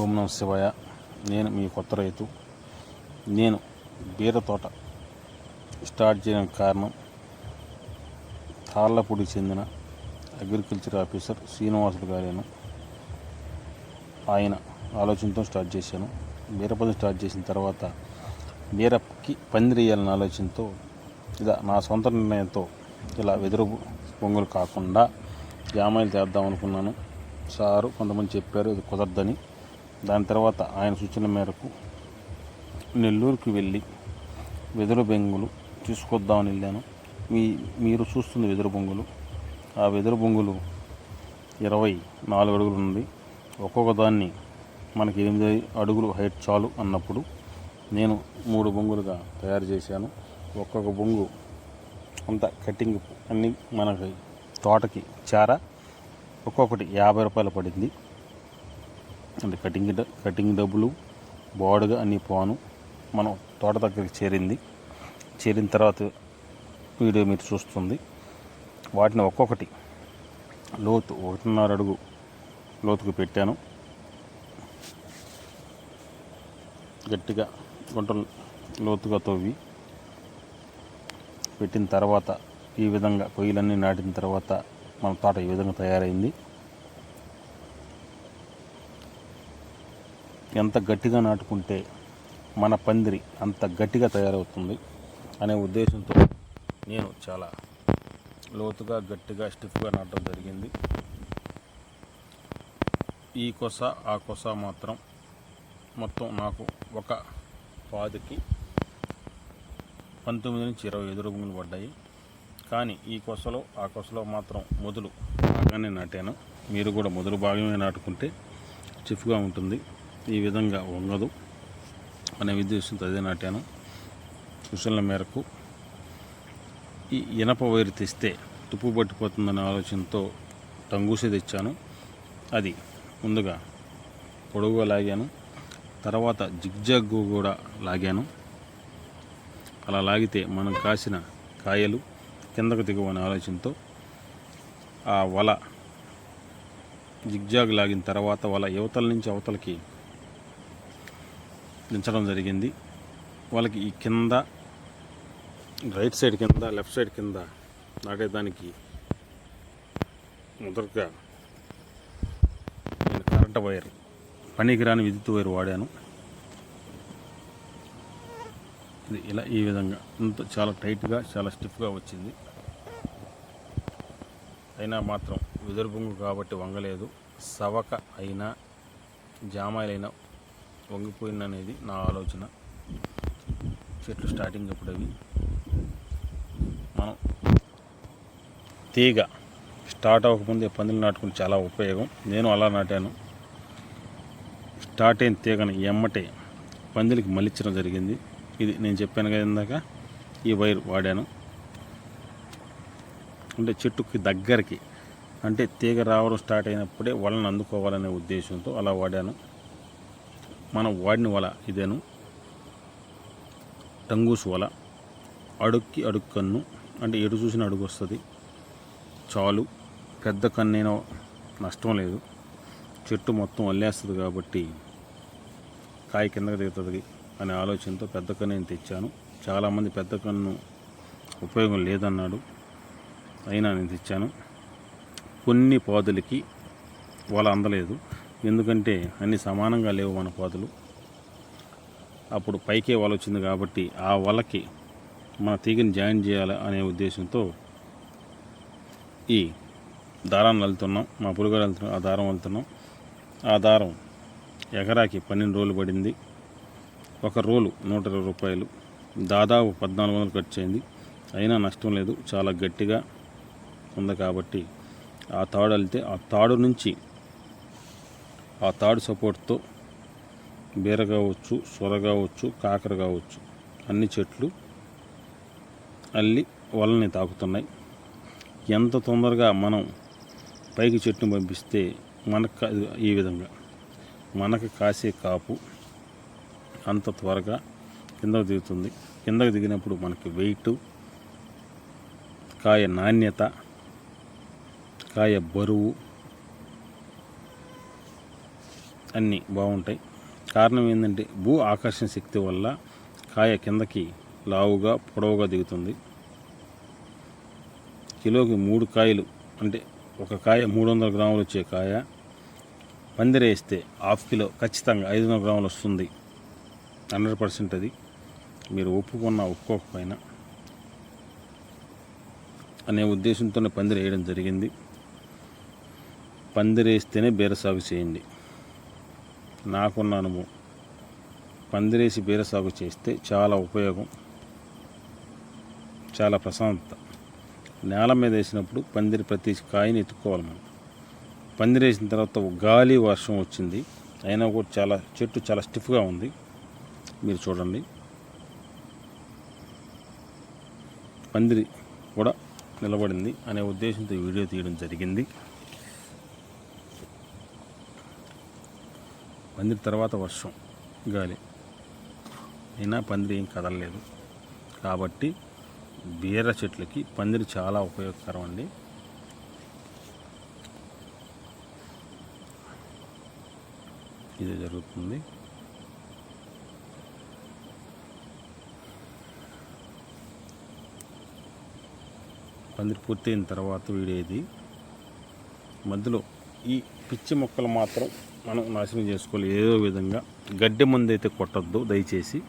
ఓం నమ శివాయ నేను మీ కొత్త రైతు. నేను బీర తోట స్టార్ట్ చేయడానికి కారణం తాళ్ళపూడికి చెందిన అగ్రికల్చర్ ఆఫీసర్ శ్రీనివాసులు గారేను. ఆయన ఆలోచనతో స్టార్ట్ చేశాను. బీరపల్లి స్టార్ట్ చేసిన తర్వాత బీరకి పందిరేయాలన్న ఆలోచనతో ఇలా నా సొంత నిర్ణయంతో ఇలా వెదురు పొంగులు కాకుండా జామాయిలు చేద్దాం అనుకున్నాను సారు కొంతమంది చెప్పారు ఇది కుదరదని. దాని తర్వాత ఆయన సూచన మేరకు నెల్లూరుకి వెళ్ళి వెదురు బొంగులు తీసుకొద్దామని వెళ్ళాను. మీ మీరు చూస్తుంది వెదురు బొంగులు. ఆ వెదురు బొంగులు ఇరవై నాలుగు అడుగులు ఉంది. ఒక్కొక్క దాన్ని మనకి ఎనిమిది అడుగులు హైట్ చాలు అన్నప్పుడు నేను మూడు బొంగులుగా తయారు చేశాను. ఒక్కొక్క బొంగు అంత కటింగ్ అన్ని మనకి తోటకి చార ఒక్కొక్కటి యాభై రూపాయలు పడింది. అంటే కటింగ్ కటింగ్ డబ్బులు బాడుగా అన్ని పోను. మనం తోట దగ్గరికి చేరింది. చేరిన తర్వాత వీడియో మీరు చూస్తుంది. వాటిని ఒక్కొక్కటి లోతు ఒకటిన్నర అడుగు లోతుకు పెట్టాను. గట్టిగా గుంటలు లోతుగా తవ్వి పెట్టిన తర్వాత ఈ విధంగా కొయ్యలన్నీ నాటిన తర్వాత మన తోట ఈ విధంగా తయారైంది. ఎంత గట్టిగా నాటుకుంటే మన పందిరి అంత గట్టిగా తయారవుతుంది అనే ఉద్దేశంతో నేను చాలా లోతుగా గట్టిగా స్టిఫ్గా నాటడం జరిగింది. ఈ కొస ఆ కొస మాత్రం మొత్తం నాకు ఒక పాదికి పంతొమ్మిది నుంచి ఇరవై ఎదురు భూములు పడ్డాయి. కానీ ఈ కొసలో ఆ కొసలో మాత్రం మొదలు బాగానే నాటాను. మీరు కూడా మొదలు భాగమే నాటుకుంటే చిఫ్గా ఉంటుంది. ఈ విధంగా వంగదు అనే ఉద్దేశంతో అదే నాటాను. సూచనల మేరకు ఈ ఇనప వైరు తెస్తే తుప్పు పట్టిపోతుందనే ఆలోచనతో టంగూసి తెచ్చాను. అది ముందుగా పొడవుగా లాగాను. తర్వాత జిగ్జాగ్ కూడా లాగాను. అలా లాగితే మనం కాసిన కాయలు కిందకు దిగువనే ఆలోచనతో ఆ వల జిగ్జాగ్ లాగిన తర్వాత వల యువతల నుంచి అవతలకి దించడం జరిగింది. వాళ్ళకి ఈ కింద రైట్ సైడ్ కింద లెఫ్ట్ సైడ్ కింద నాటేదానికి మొదటగా నేను కరెంట్ వైర్ పనికిరాని విద్యుత్ వైర్ వాడాను. ఇది ఇలా ఈ విధంగా ఇంత చాలా టైట్గా చాలా స్టిఫ్గా వచ్చింది. అయినా మాత్రం వెదురు కాబట్టి వంగలేదు. సవక అయినా జామాయిలైనా వంగిపోయిందనేది నా ఆలోచన. చెట్లు స్టార్టింగ్ అప్పుడు అవి మనం తీగ స్టార్ట్ అవ్వకముందే పందులు నాటుకుని చాలా ఉపయోగం. నేను అలా నాటాను. స్టార్ట్ అయిన తీగని ఎమ్మటే పందిరికి మలిచడం జరిగింది. ఇది నేను చెప్పాను కదా ఇందాక ఈ వైర్ వాడాను. అంటే చెట్టుకి దగ్గరికి అంటే తీగ రావడం స్టార్ట్ అయినప్పుడే వలన అందుకోవాలనే ఉద్దేశంతో అలా వాడాను. మనం వాడిన వల ఇదేను. టంగూస్ వల. అడుక్కి అడుగు కన్ను అంటే ఎటు చూసిన అడుగు వస్తుంది. చాలు. పెద్ద కన్నైన నష్టం లేదు. చెట్టు మొత్తం అల్లేస్తుంది కాబట్టి కాయ కిందకి దిగుతుంది అనే ఆలోచనతో పెద్ద కన్ను నేను తెచ్చాను. చాలామంది పెద్ద కన్ను ఉపయోగం లేదన్నాడు. అయినా నేను తెచ్చాను. కొన్ని పాదులకి వల అందలేదు. ఎందుకంటే అన్ని సమానంగా లేవు మన కోతలు అప్పుడు పైకే వల వచ్చింది కాబట్టి ఆ వలకి మన తీగని జాయిన్ చేయాలి అనే ఉద్దేశంతో ఈ దారాన్ని వెళ్తున్నాం మా పురుగారు వెళ్తున్నాం ఆ దారం వెళ్తున్నాం ఆ దారం ఎకరాకి పన్నెండు రోజులు పడింది. ఒక రోలు నూట ఇరవై రూపాయలు. దాదాపు పద్నాలుగు వందలు ఖర్చు అయింది. అయినా నష్టం లేదు. చాలా గట్టిగా ఉంది కాబట్టి ఆ తాడు వెళ్తే ఆ తాడు నుంచి ఆ తాడు సపోర్ట్తో బీర కావచ్చు సొర కావచ్చు కాకర కావచ్చు అన్ని చెట్లు అల్లి వలని తాకుతున్నాయి. ఎంత తొందరగా మనం పైకి చెట్టును పంపిస్తే మనకు ఈ విధంగా మనకు కాసే కాపు అంత త్వరగా కిందకు దిగుతుంది. కిందకు దిగినప్పుడు మనకి వెయిట్ కాయ నాణ్యత కాయ బరువు అన్నీ బాగుంటాయి. కారణం ఏంటంటే భూ ఆకర్షణ శక్తి వల్ల కాయ కిందకి లావుగా పొడవుగా దిగుతుంది. కిలోకి మూడు కాయలు అంటే ఒక కాయ మూడు వందల గ్రాములు వచ్చే కాయ పందిరేస్తే హాఫ్ కిలో ఖచ్చితంగా ఐదు వందల గ్రాములు వస్తుంది. హండ్రెడ్ పర్సెంట్ అది. మీరు ఒప్పుకున్నా ఒప్పుకోకపోయినా అనే ఉద్దేశంతోనే పందిరి వేయడం జరిగింది. పందిరేస్తేనే బీర సాగు చేయండి. నాకున్న అనుభవం పందిరేసి బీర సాగు చేస్తే చాలా ఉపయోగం. చాలా ప్రశాంతత. నేల మీద వేసినప్పుడు పందిరి ప్రతి కాయని ఎత్తుక్కోవాలి మనం. పందిరి వేసిన తర్వాత గాలి వర్షం వచ్చింది. అయినా కూడా చాలా చెట్టు చాలా స్టిఫ్గా ఉంది. మీరు చూడండి. పందిరి కూడా నిలబడింది అనే ఉద్దేశంతో వీడియో తీయడం జరిగింది. పందిరి తర్వాత వర్షం గాలి. అయినా పందిరి ఏం కదలలేదు. కాబట్టి బీర చెట్లకి పందిరి చాలా ఉపయోగకరం అండి. ఇది జరుగుతుంది. పందిరి పూర్తయిన తర్వాత వీడేది? మధ్యలో ఈ పిచ్చి మొక్కలు మాత్రం మనం నాశనం చేసుకోవాలి ఏదో విధంగా. గడ్డి మందు అయితే కొట్టద్దు దయచేసి.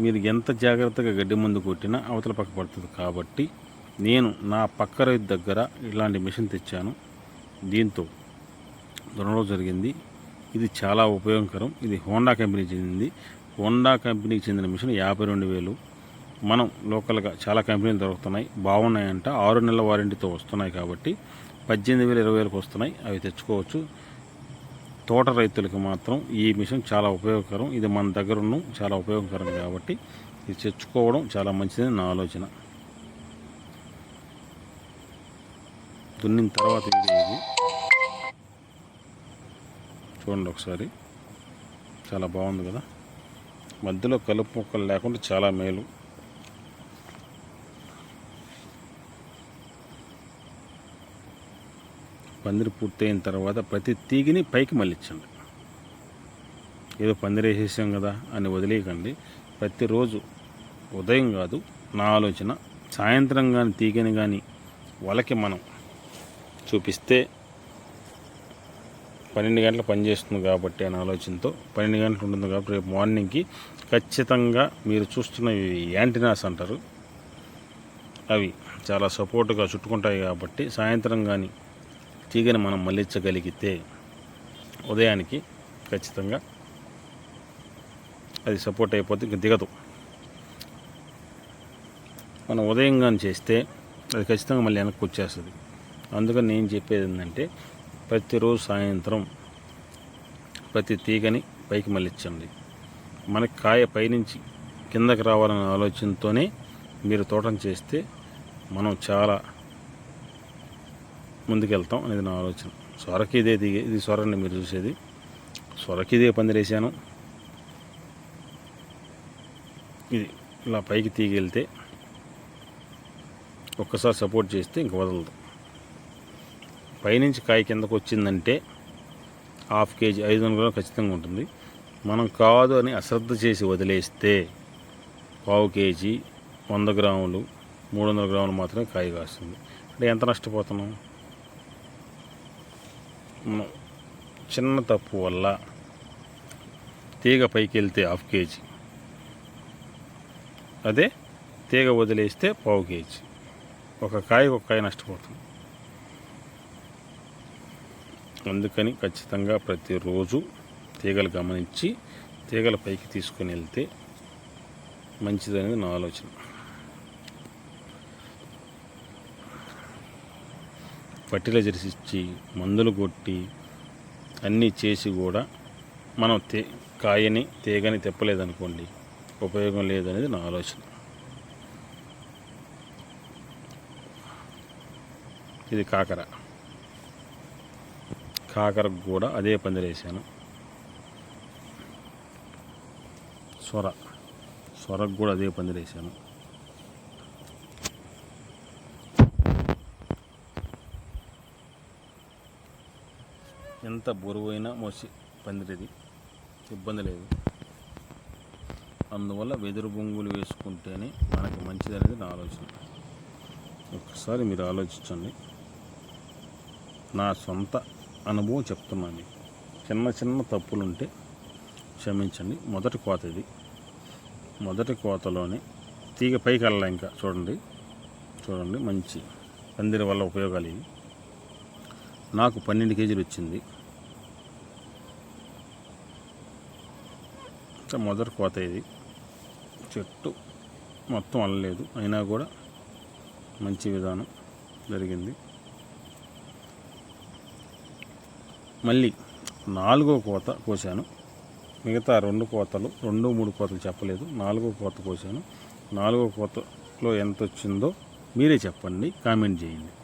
మీరు ఎంత జాగ్రత్తగా గడ్డి మందు కొట్టినా అవతల పక్క పడుతుంది కాబట్టి నేను నా పక్క రైతు దగ్గర ఇలాంటి మిషన్ తెచ్చాను. దీంతో దునడం జరిగింది. ఇది చాలా ఉపయోగకరం. ఇది హోండా కంపెనీకి చెందింది. హోండా కంపెనీకి చెందిన మిషన్ యాభై రెండు వేలు. మనం లోకల్గా చాలా కంపెనీలు దొరుకుతున్నాయి. బాగున్నాయంట. ఆరు నెలల వారంటీతో వస్తున్నాయి కాబట్టి పద్దెనిమిది వేలు ఇరవై వేలకు వస్తున్నాయి. అవి తెచ్చుకోవచ్చు. తోట రైతులకు మాత్రం ఈ మిషన్ చాలా ఉపయోగకరం. ఇది మన దగ్గర ఉన్న చాలా ఉపయోగకరం కాబట్టి ఇది తెచ్చుకోవడం చాలా మంచిదని నా ఆలోచన. దున్నిన తర్వాత ఇది. చూడండి ఒకసారి. చాలా బాగుంది కదా. మధ్యలో కలుపు మొక్కలు లేకుండా చాలా మేలు. పందిరి పూర్తయిన తర్వాత ప్రతి తీగిని పైకి మళ్ళించండి. ఏదో పందిరి వేసేసాం కదా అని వదిలేయకండి. ప్రతిరోజు ఉదయం కాదు నా ఆలోచన సాయంత్రం కానీ తీగని కానీ వాళ్ళకి మనం చూపిస్తే పన్నెండు గంటలు పనిచేస్తుంది కాబట్టి అనే ఆలోచనతో పన్నెండు గంటలు ఉంటుంది కాబట్టి రేపు మార్నింగ్కి ఖచ్చితంగా మీరు చూస్తున్న ఇవి యాంటీనాస్ అంటారు. అవి చాలా సపోర్ట్గా చుట్టుకుంటాయి కాబట్టి సాయంత్రం కానీ తీగని మనం మళ్ళించగలిగితే ఉదయానికి ఖచ్చితంగా అది సపోర్ట్ అయిపోతే ఇంక దిగదు. మనం ఉదయం కానీ చేస్తే అది ఖచ్చితంగా మళ్ళీ వెనక్కి వచ్చేస్తుంది. అందుకని నేను చెప్పేది ఏంటంటే ప్రతిరోజు సాయంత్రం ప్రతి తీగని పైకి మళ్ళించండి. మనకి కాయ పైనుంచి కిందకి రావాలనే ఆలోచనతోనే మీరు తోటం చేస్తే మనం చాలా ముందుకెళ్తాం అనేది నా ఆలోచన. సొరకి ఇదే దిగే ఇది సొరండి మీరు చూసేది. సొరకి ఇదే పందిరేసాను ఇది ఇలా పైకి తీగెళ్తే ఒక్కసారి సపోర్ట్ చేస్తే ఇంక వదలదు. పైనుంచి కాయ కిందకు వచ్చిందంటే హాఫ్ కేజీ ఐదు వందల గ్రాములు ఖచ్చితంగా ఉంటుంది. మనం కాదు అని అశ్రద్ధ చేసి వదిలేస్తే పావు కేజీ వంద గ్రాములు మూడు వందల గ్రాములు మాత్రమే కాయ కాస్తుంది. అంటే ఎంత నష్టపోతున్నాం? చిన్న తప్పు వల్ల తీగ పైకి వెళ్తే హాఫ్ కేజీ. అదే తీగ వదిలేస్తే పావు కేజీ. ఒక కాయ ఒక కాయ నష్టపోతుంది అందుకని ఖచ్చితంగా ప్రతిరోజు తీగలు గమనించి తీగల పైకి తీసుకొని వెళ్తే మంచిదనేది నా ఆలోచన. ఫర్టిలైజర్స్ ఇచ్చి మందులు కొట్టి అన్నీ చేసి కూడా మనం తే కాయని తీగని తెప్పలేదనుకోండి ఉపయోగం లేదనేది నా ఆలోచన. ఇది కాకర. కాకరకు కూడా అదే పందిరేసాను సొర. సొరకు కూడా అదే పందిరేసాను ఎంత బరువైనా మోసి పందిరిది. ఇబ్బంది లేదు. అందువల్ల వెదురు బొంగులు వేసుకుంటేనే మనకి మంచిది అనేది నా ఆలోచన. ఒక్కసారి మీరు ఆలోచించండి. నా సొంత అనుభవం చెప్తున్నాను చిన్న చిన్న తప్పులు ఉంటే క్షమించండి. మొదటి కోత ఇది. మొదటి కోతలోనే తీగ పైకి వెళ్ళాలి ఇంకా. చూడండి. చూడండి. మంచి పందిరి వల్ల ఉపయోగాలు ఇవి నాకు పన్నెండు కేజీలు వచ్చింది. మొదటి కోత ఇది. చెట్టు మొత్తం అల్లలేదు. అయినా కూడా మంచి విధానం జరిగింది. మళ్ళీ నాలుగో కోత కోసాను మిగతా రెండు కోతలు రెండు మూడు కోతలు చెప్పలేదు. నాలుగో కోత కోసాను నాలుగో కోతలో ఎంత వచ్చిందో మీరే చెప్పండి. కామెంట్ చేయండి.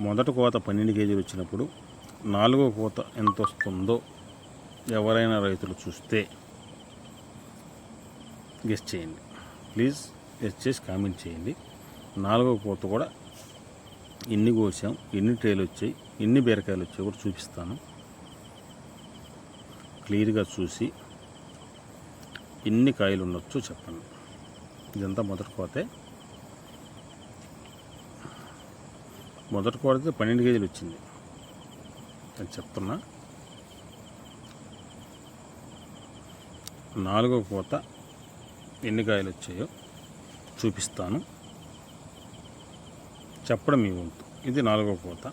మొదటి కోత పన్నెండు కేజీలు వచ్చినప్పుడు నాలుగో కోత ఎంత వస్తుందో ఎవరైనా రైతులు చూస్తే గెస్ట్ చేయండి. ప్లీజ్ గెస్ట్ చేసి కామెంట్ చేయండి. నాలుగో కోత కూడా ఎన్ని కోసాం ఎన్ని ట్రేలు వచ్చాయి ఎన్ని బీరకాయలు వచ్చాయి కూడా చూపిస్తాను. క్లియర్గా చూసి ఎన్ని కాయలు ఉండొచ్చో చెప్పండి. ఇదంతా మొదటి కోతే. మొదటి కొడితే పన్నెండు కేజీలు వచ్చింది. అని చెప్తున్నా. నాలుగో కోత ఎన్ని కాయలు వచ్చాయో చూపిస్తాను. చెప్పడం మీ వంతు. ఇది నాలుగో కోత.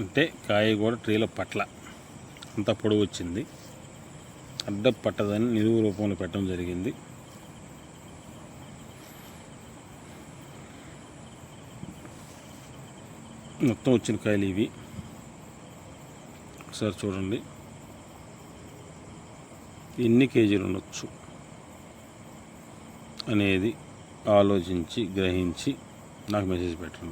అంటే కాయ కూడా ట్రీలో పట్ల. అంత పొడవు వచ్చింది. అడ్డ పట్టదని నిలువు రూపంలో పెట్టడం జరిగింది. మొత్తం వచ్చిన కాయలు ఇవి. ఒకసారి చూడండి. ఎన్ని కేజీలు ఉండొచ్చు అనేది ఆలోచించి గ్రహించి నాకు మెసేజ్ పెట్టండి.